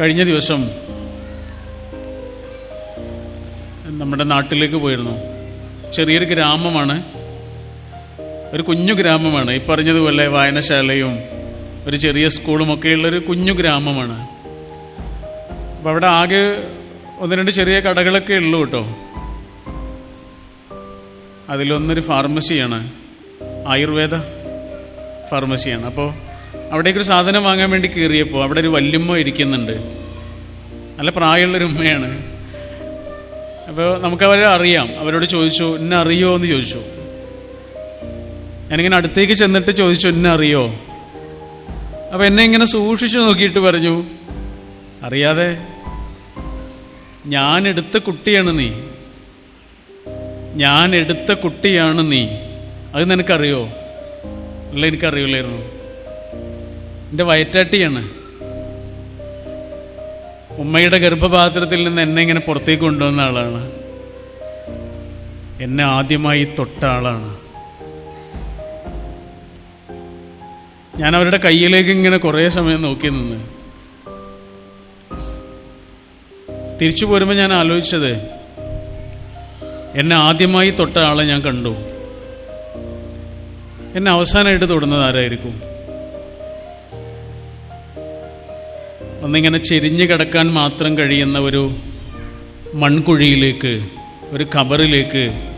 കഴിഞ്ഞ ദിവസം നമ്മുടെ നാട്ടിലേക്ക് പോയിരുന്നു. ചെറിയൊരു ഗ്രാമമാണ്. ഒരു കുഞ്ഞു ഗ്രാമമാണ്. ഈ പറഞ്ഞതുപോലെ വായനശാലയും ഒരു ചെറിയ സ്കൂളും ഒക്കെയുള്ളൊരു കുഞ്ഞു ഗ്രാമമാണ്. അപ്പം അവിടെ ആകെ ഒന്ന് രണ്ട് ചെറിയ കടകളൊക്കെ ഉള്ളൂ കേട്ടോ. അതിലൊന്നൊരു ഫാർമസിയാണ്. ആയുർവേദ ഫാർമസിയാണ്. അപ്പോൾ അവിടേക്കൊരു സാധനം വാങ്ങാൻ വേണ്ടി കയറിയപ്പോൾ അവിടെ ഒരു വല്യമ്മ ഇരിക്കുന്നുണ്ട്. നല്ല പ്രായമുള്ളൊരു ഉമ്മയാണ്. അപ്പോൾ നമുക്ക് അവരെ അറിയാം. അവരോട് ചോദിച്ചു എന്നെ അറിയോ? എന്ന് ചോദിച്ചു. ഞാനിങ്ങനെ അടുത്തേക്ക് ചെന്നിട്ട് ചോദിച്ചു എന്നെ അറിയോ? അപ്പൊ എന്നെ ഇങ്ങനെ സൂക്ഷിച്ചു നോക്കിയിട്ട് പറഞ്ഞു അറിയാതെ ഞാൻ എടുത്ത കുട്ടിയാണ് നീ. ഞാൻ എടുത്ത കുട്ടിയാണ് നീ. അത് നിനക്കറിയോ? അല്ല എനിക്കറിയില്ലായിരുന്നു. എന്റെ വയറ്റാട്ടിയാണ്. ഉമ്മയുടെ ഗർഭപാത്രത്തിൽ നിന്ന് എന്നെ ഇങ്ങനെ പുറത്തേക്ക് കൊണ്ടുവന്ന ആളാണ്. എന്നെ ആദ്യമായി തൊട്ട ആളാണ്. ഞാൻ അവരുടെ കയ്യിലേക്ക് ഇങ്ങനെ കുറേ സമയം നോക്കി നിന്ന്. തിരിച്ചു പോരുമ്പോൾ ഞാൻ ആലോചിച്ചത് എന്നെ ആദ്യമായി തൊട്ട ആളെ ഞാൻ കണ്ടു. എന്നെ അവസാനമായിട്ട് തൊടുന്നത് ആരായിരിക്കും? ഒന്നിങ്ങനെ ചെരിഞ്ഞു കിടക്കാൻ മാത്രം കഴിയുന്ന ഒരു മൺകുഴിയിലേക്ക് ഒരു ഖബറിലേക്ക്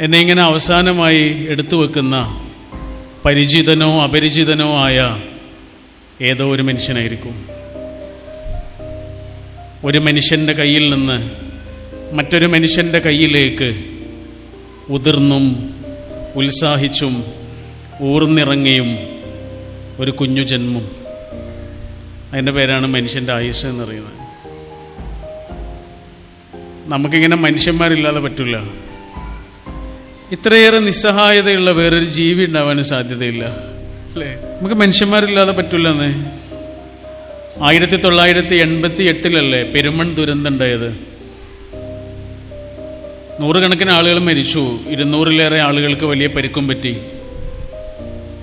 എന്നെ ഇങ്ങനെ അവസാനമായി എടുത്തു വെക്കുന്ന പരിചിതനോ അപരിചിതനോ ആയ ഏതോ ഒരു മനുഷ്യനായിരിക്കും. ഒരു മനുഷ്യന്റെ കയ്യിൽ നിന്ന് മറ്റൊരു മനുഷ്യന്റെ കയ്യിലേക്ക് ഉതിർന്നും ഉത്സാഹിച്ചും ഊർന്നിറങ്ങിയും ഒരു കുഞ്ഞു ജന്മം. അതിന്റെ പേരാണ് മനുഷ്യന്റെ ആയുസ് എന്ന് പറയുന്നത് നമുക്കിങ്ങനെ മനുഷ്യന്മാരില്ലാതെ പറ്റില്ല ഇത്രയേറെ നിസ്സഹായതയുള്ള വേറൊരു ജീവി ഉണ്ടാവാൻ സാധ്യതയില്ല. അല്ലേ? നമുക്ക് മനുഷ്യന്മാരില്ലാതെ പറ്റില്ലെന്നേ ആയിരത്തി തൊള്ളായിരത്തി എൺപത്തി എട്ടിലല്ലേ പെരുമൺ ദുരന്തം ഉണ്ടായത്? നൂറുകണക്കിന് ആളുകൾ മരിച്ചു. ഇരുന്നൂറിലേറെ ആളുകൾക്ക് വലിയ പരിക്കും പറ്റി.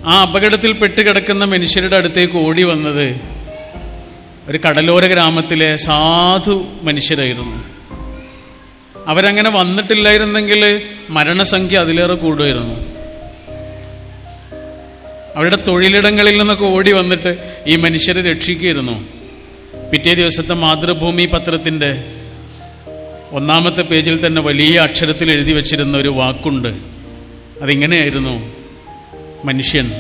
ആ അപകടത്തിൽ പെട്ടുകിടക്കുന്ന മനുഷ്യരുടെ അടുത്തേക്ക് ഓടി വന്നത് ഒരു കടലോര ഗ്രാമത്തിലെ സാധു മനുഷ്യരായിരുന്നു. അവരങ്ങനെ വന്നിട്ടില്ലായിരുന്നെങ്കിൽ മരണസംഖ്യ അതിലേറെ കൂടുമായിരുന്നു. അവരുടെ തൊഴിലിടങ്ങളിൽ നിന്നൊക്കെ ഓടി വന്നിട്ട് ഈ മനുഷ്യരെ രക്ഷിക്കുകയായിരുന്നു. പിറ്റേ ദിവസത്തെ മാതൃഭൂമി പത്രത്തിന്റെ ഒന്നാമത്തെ പേജിൽ തന്നെ വലിയ അക്ഷരത്തിൽ എഴുതി വച്ചിരുന്ന ഒരു വാക്കുണ്ട്. അതിങ്ങനെയായിരുന്നു മനുഷ്യൻ.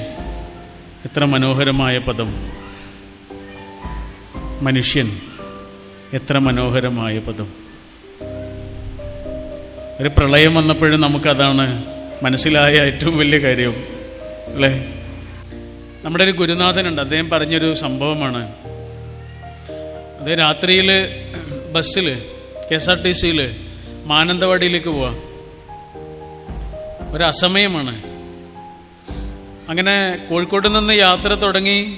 എത്ര മനോഹരമായ പദം. മനുഷ്യൻ എത്ര മനോഹരമായ പദം. ഒരു പ്രളയം വന്നപ്പോഴും നമുക്കതാണ് മനസ്സിലായ ഏറ്റവും വലിയ കാര്യം അല്ലേ? നമ്മുടെ ഒരു ഗുരുനാഥനുണ്ട്. അദ്ദേഹം പറഞ്ഞൊരു സംഭവമാണ്. അത് രാത്രിയിൽ ബസ്സിൽ കെ എസ് ആർ ടി സിയിൽ മാനന്തവാടിയിലേക്ക് പോവാം. ഒരു അസമയമാണ്. അങ്ങനെ കോഴിക്കോട് നിന്ന് യാത്ര തുടങ്ങി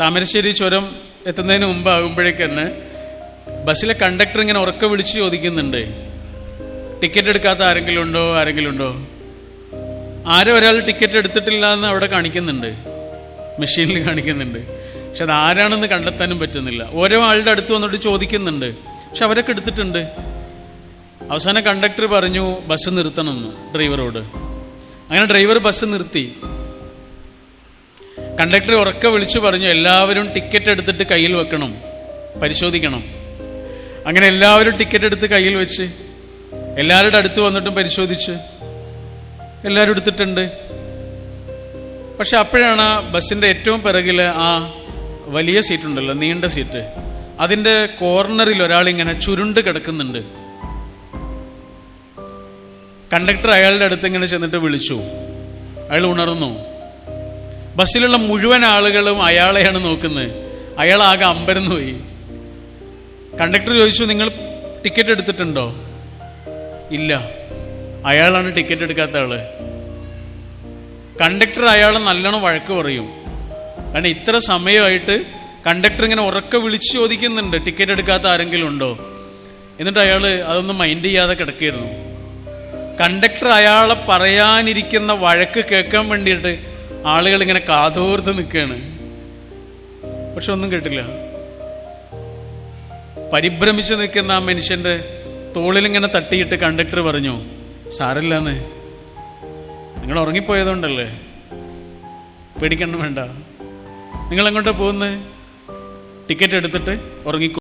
താമരശ്ശേരി ചുരം എത്തുന്നതിന് മുമ്പ് ആകുമ്പോഴേക്ക് തന്നെ ബസ്സിലെ കണ്ടക്ടർ ഇങ്ങനെ ഉറക്കെ വിളിച്ച് ചോദിക്കുന്നുണ്ട്. ടിക്കറ്റ് എടുക്കാത്ത ആരെങ്കിലും ഉണ്ടോ? ആരെങ്കിലും ഉണ്ടോ? ആരും ഒരാൾ ടിക്കറ്റ് എടുത്തിട്ടില്ല എന്ന് അവിടെ കാണിക്കുന്നുണ്ട്. മെഷീനിൽ കാണിക്കുന്നുണ്ട്. പക്ഷെ അത് ആരാണെന്ന് കണ്ടെത്താനും പറ്റുന്നില്ല. ഓരോ ആളുടെ അടുത്ത് വന്നിട്ട് ചോദിക്കുന്നുണ്ട്. പക്ഷെ അവരൊക്കെ എടുത്തിട്ടുണ്ട്. അവസാനം കണ്ടക്ടർ പറഞ്ഞു ബസ് നിർത്തണമെന്ന് ഡ്രൈവറോട്. അങ്ങനെ ഡ്രൈവർ ബസ് നിർത്തി. കണ്ടക്ടർ ഉറക്കെ വിളിച്ചു പറഞ്ഞു എല്ലാവരും ടിക്കറ്റ് എടുത്തിട്ട് കയ്യിൽ വെക്കണം പരിശോധിക്കണം. അങ്ങനെ എല്ലാവരും ടിക്കറ്റ് എടുത്ത് കയ്യിൽ വെച്ച് എല്ലാവരുടെ അടുത്ത് വന്നിട്ടും പരിശോധിച്ച് എല്ലാവരും എടുത്തിട്ടുണ്ട്. പക്ഷെ അപ്പോഴാണ് ആ ബസ്സിന്റെ ഏറ്റവും പിറകിൽ ആ വലിയ സീറ്റ് ഉണ്ടല്ലോ നീണ്ട സീറ്റ് അതിന്റെ കോർണറിൽ ഒരാൾ ഇങ്ങനെ ചുരുണ്ട് കിടക്കുന്നുണ്ട്. കണ്ടക്ടർ അയാളുടെ അടുത്ത് ഇങ്ങനെ ചെന്നിട്ട് വിളിച്ചു. അയാൾ ഉണർന്നു. ബസ്സിലുള്ള മുഴുവൻ ആളുകളും അയാളെയാണ് നോക്കുന്നത്. അയാൾ ആകെ അമ്പരന്ന് പോയി. കണ്ടക്ടർ ചോദിച്ചു നിങ്ങൾ ടിക്കറ്റ് എടുത്തിട്ടുണ്ടോ? ഇല്ല. അയാളാണ് ടിക്കറ്റ് എടുക്കാത്ത ആൾ. കണ്ടക്ടർ അയാൾ നല്ലോണം വഴക്ക് പറയും. കാരണം ഇത്ര സമയമായിട്ട് കണ്ടക്ടർ ഇങ്ങനെ ഉറക്കെ വിളിച്ചു ചോദിക്കുന്നുണ്ട് ടിക്കറ്റ് എടുക്കാത്ത ആരെങ്കിലും ഉണ്ടോ? എന്നിട്ട് അയാൾ അതൊന്നും മൈൻഡ് ചെയ്യാതെ കിടക്കുകയായിരുന്നു. കണ്ടക്ടർ അയാളെ പറയാനിരിക്കുന്ന വഴക്ക് കേൾക്കാൻ വേണ്ടിയിട്ട് ആളുകൾ ഇങ്ങനെ കാതോർത്ത് നിൽക്കുകയാണ്. പക്ഷെ ഒന്നും കേട്ടില്ല. പരിഭ്രമിച്ച് നിൽക്കുന്ന ആ മനുഷ്യന്റെ തോളിലിങ്ങനെ തട്ടിയിട്ട് കണ്ടക്ടർ പറഞ്ഞു സാരല്ലെന്ന്. നിങ്ങൾ ഉറങ്ങിപ്പോയതുകൊണ്ടല്ലേ? പേടിക്കണം വേണ്ട. നിങ്ങൾ എങ്ങോട്ടാ പോകുന്നത്? ടിക്കറ്റ് എടുത്തിട്ട് ഉറങ്ങിക്കോ